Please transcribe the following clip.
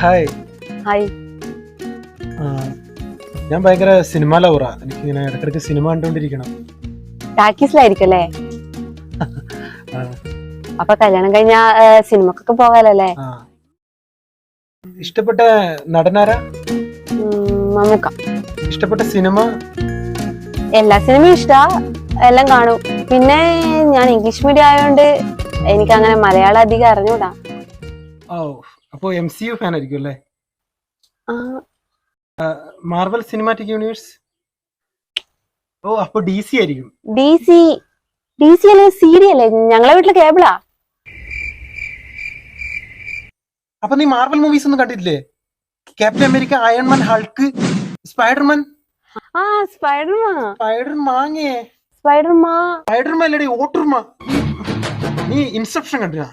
Hi hi ഞാൻ ഭയങ്കര cinema ലവറാ എനിക്ക് ഇങ്ങനെ ഇടയ്ക്കിടയ്ക്ക് സിനിമ കണ്ടുകൊണ്ടിരിക്കണം ടാക്കീസിലായിരിക്കും അല്ലേ അപ്പൊ കല്യാണം കഴിഞ്ഞ സിനിമക്കൊക്കെ പോകാലല്ലേ? ഇഷ്ടപ്പെട്ട നടനാരാ? മമ്മൂക്ക ഇഷ്ടപ്പെട്ട സിനിമ എല്ലാ സിനിമയും ഇഷ്ടാ. എല്ലാം കാണും. പിന്നെ ഞാൻ ഇംഗ്ലീഷ് മീഡിയം ആയതുകൊണ്ട് എനിക്ക് അങ്ങനെ മലയാളം അധികം അറിഞ്ഞൂടാ. ഓ അപ്പോ എം സി യു ഫാൻ ആയിരിക്കും അല്ലേ മാർവൽ സിനിമാറ്റിക് യൂണിവേഴ്സ്? ഓ അപ്പൊ ഡി സി ആയിരിക്കും. ഡി സി ഡി സി അല്ലേ സീരി അല്ലേ? ഞങ്ങളെ വീട്ടിലെ കേബിളാ. അപ്പൊ നീ മാർവൽ മൂവീസ് ഒന്നും കണ്ടിട്ടില്ലേ? Captain America Iron Man Hulk Spider Man? ആ സ്പൈഡർമാ. സ്പൈഡർ മാങ്ങേ. സ്പൈഡർമാ. സ്പൈഡർമാൻ അല്ലടി ഓട്ടർമാ. നീ ഇൻസെപ്ഷൻ കണ്ടിനാ?